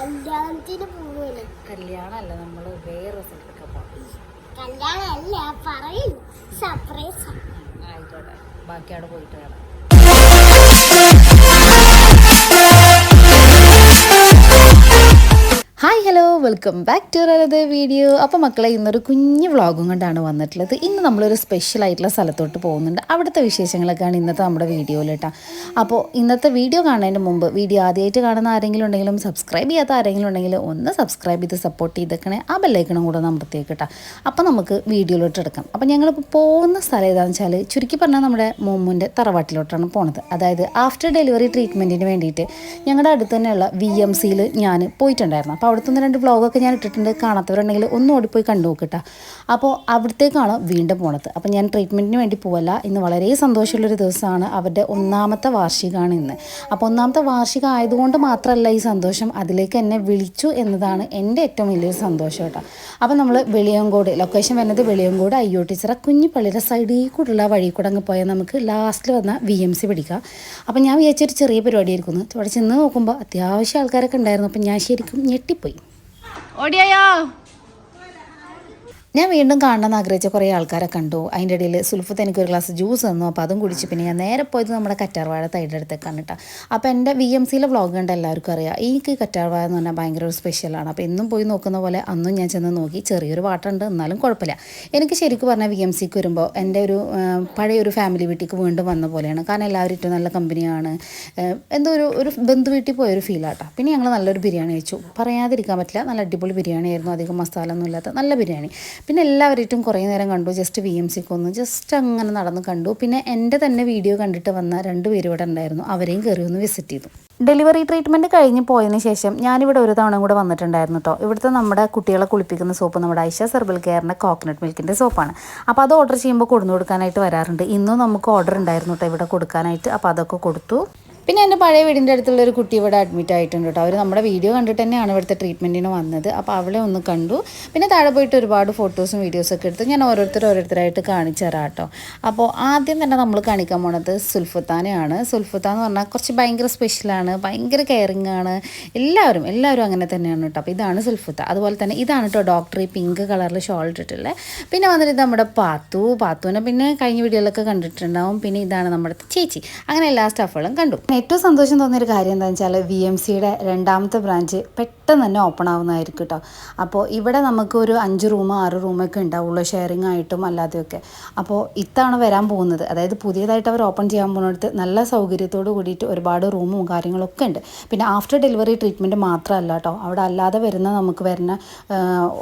കല്യാണത്തിന് പോവാണ്. കല്യാണമല്ല നമ്മൾ വേറെ സ്ഥലത്തൊക്കെ പോകണം കല്യാണമല്ല പറയും. സർപ്രൈസ് ആയിക്കോട്ടെ. ബാക്കി അവിടെ പോയിട്ട് വരാം hi hello welcome back to another video അപ്പോൾ മക്കളെ ഇന്നൊരു കുഞ്ഞു വ്ളോഗും കൊണ്ടാണ് വന്നിട്ടുള്ളത്. ഇന്ന് നമ്മളൊരു സ്പെഷ്യൽ ആയിട്ടുള്ള സ്ഥലത്തോട്ട് പോകുന്നുണ്ട്. അവിടുത്തെ വിശേഷങ്ങളൊക്കെയാണ് ഇന്നത്തെ നമ്മുടെ വീഡിയോയിൽ കേട്ടോ അപ്പോൾ ഇന്നത്തെ വീഡിയോ കാണുന്നതിന് മുമ്പ് വീഡിയോ ആദ്യമായിട്ട് കാണുന്ന ആരെങ്കിലും ഉണ്ടെങ്കിലും സബ്സ്ക്രൈബ് ചെയ്യാത്ത ആരെങ്കിലും ഉണ്ടെങ്കിൽ ഒന്ന് സബ്സ്ക്രൈബ് ചെയ്ത് സപ്പോർട്ട് ചെയ്തേക്കണേ. ആ ബെല്ലൈക്കണം കൂടെ നമ്മുടെ കേട്ടോ അപ്പോൾ നമുക്ക് വീഡിയോയിലോട്ട് എടുക്കാം. അപ്പോൾ ഞങ്ങളിപ്പോൾ പോകുന്ന സ്ഥലം ഏതാണെന്ന് വെച്ചാൽ ചുരുക്കി പറഞ്ഞാൽ നമ്മുടെ മോമ്മൂന്റെ തറവാട്ടിലോട്ടാണ് പോണത്. അതായത് ആഫ്റ്റർ ഡെലിവറി ട്രീറ്റ്മെന്റിന് വേണ്ടിയിട്ട് ഞങ്ങളുടെ അടുത്ത് തന്നെയുള്ള വി എം സിയിൽ ഞാൻ പോയിട്ടുണ്ടായിരുന്നു. അപ്പോൾ അവിടുത്തെ ഒന്ന് രണ്ട് വ്ളോഗൊക്കെ ഞാൻ ഇട്ടിട്ടുണ്ട്. കാണാത്തവരുണ്ടെങ്കിൽ ഒന്ന് ഓടിപ്പോയി കണ്ടു നോക്കിട്ടാ അപ്പോൾ അവിടത്തേക്കാണ് വീണ്ടും പോണത്. അപ്പോൾ ഞാൻ ട്രീറ്റ്മെന്റിന് വേണ്ടി പോവല്ല. ഇന്ന് വളരെ സന്തോഷമുള്ളൊരു ദിവസമാണ് അവരുടെ ഒന്നാമത്തെ വാർഷികമാണ് ഇന്ന്. അപ്പോൾ ഒന്നാമത്തെ വാർഷികം ആയതുകൊണ്ട് മാത്രമല്ല ഈ സന്തോഷം. അതിലേക്ക് എന്നെ വിളിച്ചു എന്നതാണ് എന്റെ ഏറ്റവും വലിയൊരു സന്തോഷം കേട്ടോ അപ്പോൾ നമ്മൾ വെളിയങ്കോട് ലൊക്കേഷൻ വരുന്നത് വെളിയങ്കോട് അയ്യോ ടീച്ചറ കുഞ്ഞിപ്പള്ളിയുടെ സൈഡിൽ കൂടെയുള്ള വഴി കൂടെ അങ്ങ് പോയാൽ നമുക്ക് ലാസ്റ്റിൽ വന്ന വി എം സി പിടിക്കാം. അപ്പോൾ ഞാൻ വിചാരിച്ചൊരു ചെറിയ പരിപാടിയായിരിക്കുന്നു അവിടെ ചെന്ന് നോക്കുമ്പോൾ അത്യാവശ്യം ആൾക്കാരൊക്കെ ഉണ്ടായിരുന്നു. അപ്പോൾ ഞാൻ ശരിക്കും ഞെട്ടിപ്പോയി ഓടിയായോ? ഞാൻ വീണ്ടും കാണണമെന്ന് ആഗ്രഹിച്ച കുറേ ആൾക്കാരെ കണ്ടു. അതിന്റെ ഇടയിൽ സുൽഫത്ത് എനിക്കൊരു ഗ്ലാസ് ജ്യൂസ് തന്നു. അപ്പോൾ അതും കുടിച്ച് പിന്നെ ഞാൻ നേരെ പോയത് നമ്മുടെ കറ്റാർവാഴ തൈയുടെ അടുത്തേക്കാണ് കേട്ടോ. അപ്പോൾ എന്റെ വി എം സിയിലെ വ്ളോഗ് കണ്ട എല്ലാവർക്കും അറിയാം. ഈ കറ്റാർവാഴ എന്ന് പറഞ്ഞാൽ ഭയങ്കര ഒരു സ്പെഷ്യലാണ് അപ്പോൾ എന്നും പോയി നോക്കുന്ന പോലെ അന്നും ഞാൻ ചെന്ന് നോക്കി ചെറിയൊരു വാട്ടുണ്ട് എന്നാലും കുഴപ്പമില്ല. എനിക്ക് ശരിക്കും പറഞ്ഞാൽ വി എം സിക്ക് വരുമ്പോൾ എന്റെ ഒരു പഴയ ഒരു ഫാമിലി വീട്ടിലേക്ക് വീണ്ടും വന്ന പോലെയാണ്. കാരണം എല്ലാവരും ഏറ്റവും നല്ല കമ്പനിയാണ് എന്തോ ഒരു ഒരു ബന്ധു വീട്ടിൽ പോയൊരു ഫീലാട്ടോ പിന്നെ ഞങ്ങൾ നല്ലൊരു ബിരിയാണി കഴിച്ചു. പറയാതിരിക്കാൻ പറ്റില്ല. നല്ല അടിപൊളി ബിരിയാണി ആയിരുന്നു അധികം മസാല ഒന്നും ഇല്ലാത്ത നല്ല ബിരിയാണി. പിന്നെ എല്ലാവരായിട്ടും കുറേ നേരം കണ്ടു ജസ്റ്റ് വി എം സിക്ക് ഒന്ന് ജസ്റ്റ് അങ്ങനെ നടന്ന് കണ്ടു. പിന്നെ എന്റെ തന്നെ വീഡിയോ കണ്ടിട്ട് വന്ന രണ്ട് പേര് ഇവിടെ ഉണ്ടായിരുന്നു. അവരെയും കയറി ഒന്ന് വിസിറ്റ് ചെയ്തു. ഡെലിവറി ട്രീറ്റ്മെന്റ് കഴിഞ്ഞ് പോയതിന് ശേഷം ഞാനിവിടെ ഒരു തവണ കൂടെ വന്നിട്ടുണ്ടായിരുന്നു കേട്ടോ ഇവിടുത്തെ നമ്മുടെ കുട്ടികളെ കുളിപ്പിക്കുന്ന സോപ്പ് നമ്മുടെ ഐഷ സെർബൽ കെയറിന്റെ കോക്കനട്ട് മിൽക്കിന്റെ സോപ്പാണ് അപ്പോൾ അത് ഓർഡർ ചെയ്യുമ്പോൾ കൊടുന്നു കൊടുക്കാനായിട്ട് വരാറുണ്ട്. ഇന്നും നമുക്ക് ഓർഡർ ഉണ്ടായിരുന്നു കേട്ടോ ഇവിടെ കൊടുക്കാനായിട്ട്. അപ്പോൾ അതൊക്കെ കൊടുത്തു. പിന്നെ എന്റെ പഴയ വീടിന്റെ അടുത്തുള്ള ഒരു കുട്ടി ഇവിടെ അഡ്മിറ്റ് ആയിട്ടുണ്ട് കേട്ടോ. അവർ നമ്മുടെ വീഡിയോ കണ്ടിട്ട് തന്നെയാണ് ഇവിടുത്തെ ട്രീറ്റ്മെന്റിന് വന്നത്. അപ്പോൾ അവളെ ഒന്ന് കണ്ടു. പിന്നെ താഴെ പോയിട്ട് ഒരുപാട് ഫോട്ടോസും വീഡിയോസും ഒക്കെ എടുത്ത് ഞാൻ ഓരോരുത്തർ ഓരോരുത്തരായിട്ട് കാണിച്ചു തരാം കേട്ടോ. അപ്പോൾ ആദ്യം തന്നെ നമ്മൾ കാണിക്കാൻ പോണത് സുൽഫത്താനെയാണ്. സുൽഫത്ത എന്ന് പറഞ്ഞാൽ കുറച്ച് ഭയങ്കര സ്പെഷ്യലാണ് ഭയങ്കര കെയറിങ് ആണ്. എല്ലാവരും എല്ലാവരും അങ്ങനെ തന്നെയാണ് കേട്ടോ. അപ്പോൾ ഇതാണ് സുൽഫത്ത. അതുപോലെ തന്നെ ഇതാണ് കേട്ടോ ഡോക്ടർ ഈ പിങ്ക് കളറിൽ ഷോൾ ഇട്ടിട്ടുള്ളത് പിന്നെ വന്നിട്ട് നമ്മുടെ പാത്തു. പാത്തുവിനെ പിന്നെ കഴിഞ്ഞ വീഡിയോയിലൊക്കെ കണ്ടിട്ടുണ്ടാവും. പിന്നെ ഇതാണ് നമ്മുടെ ചേച്ചി. അങ്ങനെ എല്ലാ സ്റ്റാഫുകളും കണ്ടു. ഏറ്റവും സന്തോഷം തോന്നിയൊരു കാര്യം എന്താണെന്ന് വെച്ചാൽ വി എം സിയുടെ രണ്ടാമത്തെ ബ്രാഞ്ച് പെട്ടെന്ന് തന്നെ ഓപ്പൺ ആവുന്നതായിരിക്കും കേട്ടോ അപ്പോൾ ഇവിടെ നമുക്ക് ഒരു അഞ്ച് റൂമോ ആറ് റൂമൊക്കെ ഉണ്ടാവുള്ളൂ ഷെയറിംഗ് ആയിട്ടും അല്ലാതെയൊക്കെ. അപ്പോൾ ഇത്താണ് വരാൻ പോകുന്നത്. അതായത് പുതിയതായിട്ട് അവർ ഓപ്പൺ ചെയ്യാൻ പോകുന്നിടത്ത് നല്ല സൗകര്യത്തോട് കൂടിയിട്ട് ഒരുപാട് റൂമും കാര്യങ്ങളൊക്കെ ഉണ്ട്. പിന്നെ ആഫ്റ്റർ ഡെലിവറി ട്രീറ്റ്മെന്റ് മാത്രമല്ല കേട്ടോ അവിടെ അല്ലാതെ വരുന്ന നമുക്ക് വരുന്ന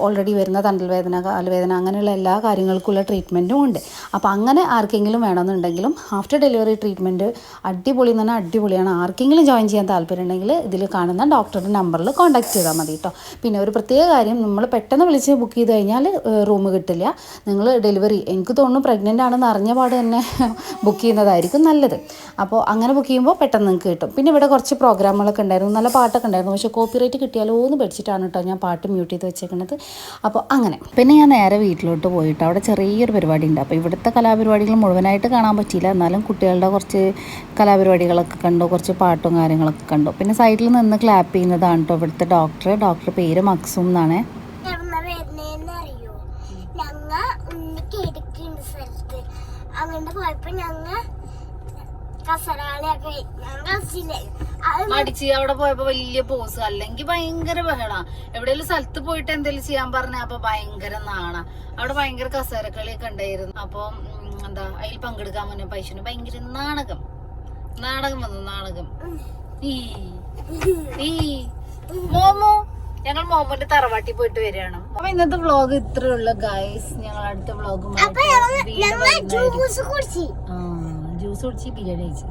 ഓൾറെഡി വരുന്ന തണ്ടൽ വേദന കാലുവേദന അങ്ങനെയുള്ള എല്ലാ കാര്യങ്ങൾക്കുള്ള ട്രീറ്റ്മെന്റും ഉണ്ട്. അപ്പോൾ അങ്ങനെ ആർക്കെങ്കിലും വേണമെന്നുണ്ടെങ്കിലും ആഫ്റ്റർ ഡെലിവറി ട്രീറ്റ്മെന്റ് അടിപൊളി എന്ന് പറഞ്ഞാൽ അടിപൊളിയാണ്. ആർക്കെങ്കിലും ജോയിൻ ചെയ്യാൻ താല്പര്യം ഉണ്ടെങ്കിൽ ഇതിൽ കാണുന്ന ഡോക്ടറുടെ നമ്പറിൽ കോൺടാക്ട് ചെയ്താൽ മതി കേട്ടോ പിന്നെ ഒരു പ്രത്യേക കാര്യം നമ്മൾ പെട്ടെന്ന് വിളിച്ച് ബുക്ക് ചെയ്ത് കഴിഞ്ഞാൽ റൂം കിട്ടില്ല. നിങ്ങൾ ഡെലിവറി എനിക്ക് തോന്നുന്നു പ്രഗ്നന്റ് ആണെന്ന് അറിഞ്ഞ പാട് തന്നെ ബുക്ക് ചെയ്യുന്നതായിരിക്കും നല്ലത്. അപ്പോൾ അങ്ങനെ ബുക്ക് ചെയ്യുമ്പോൾ പെട്ടെന്ന് നിങ്ങൾക്ക് കിട്ടും. പിന്നെ ഇവിടെ കുറച്ച് പ്രോഗ്രാമുകളൊക്കെ ഉണ്ടായിരുന്നു. നല്ല പാട്ടൊക്കെ ഉണ്ടായിരുന്നു. പക്ഷേ കോപ്പിറൈറ്റ് കിട്ടിയാലോ എന്ന് പഠിച്ചിട്ടാണ് കേട്ടോ ഞാൻ പാട്ട് മ്യൂട്ട് ചെയ്ത് വെച്ചേക്കുന്നത് അപ്പോൾ അങ്ങനെ. പിന്നെ ഞാൻ നേരെ വീട്ടിലോട്ട് പോയിട്ട് അവിടെ ചെറിയൊരു പരിപാടി ഉണ്ട്. അപ്പോൾ ഇവിടുത്തെ കലാപരിപാടികൾ മുഴുവനായിട്ട് കാണാൻ പറ്റിയില്ല. എന്നാലും കുട്ടികളുടെ കുറച്ച് കലാപരിപാടികളൊക്കെ കണ്ടു. കുറച്ച് പാട്ടും കാര്യങ്ങളൊക്കെ കണ്ടു. പിന്നെ സൈഡിൽ നിന്ന് ക്ലാപ്പ് ചെയ്യുന്നതാണ് കേട്ടോ ഇവിടുത്തെ ഡോക്ടർ ഡോക്ടർ ഡോക്ടർ പേര് മക്സും എന്നാണ്. പോയപ്പോ ഞങ്ങ കസരാളിയൊക്കെ അത് മടിച്ച് അവിടെ പോയപ്പോ വലിയ പോസ് അല്ലെങ്കിൽ ഭയങ്കര ബഹള. എവിടെയെങ്കിലും സ്ഥലത്ത് പോയിട്ട് എന്തെങ്കിലും ചെയ്യാൻ പറഞ്ഞ അപ്പൊ ഭയങ്കര നാണ. അവിടെ ഭയങ്കര കസേരക്കളിയൊക്കെ ഉണ്ടായിരുന്നു. അപ്പൊ എന്താ അതിൽ പങ്കെടുക്കാൻ മുന്നേ പൈസന് ഭയങ്കര നാടകം നാടകം വന്നു നാടകം ഈ ഈ. മോമോ ഞങ്ങൾ മോമോന്റെ തറവാട്ടി പോയിട്ട് വരികയാണ്. അപ്പൊ ഇന്നത്തെ വ്ളോഗ് ഇത്രേ ഉള്ളു ഗൈസ് ഞങ്ങൾ അടുത്ത വ്ളോഗ് ജ്യൂസ് കുടിച്ച് ബിരിയാണി കഴിച്ചു.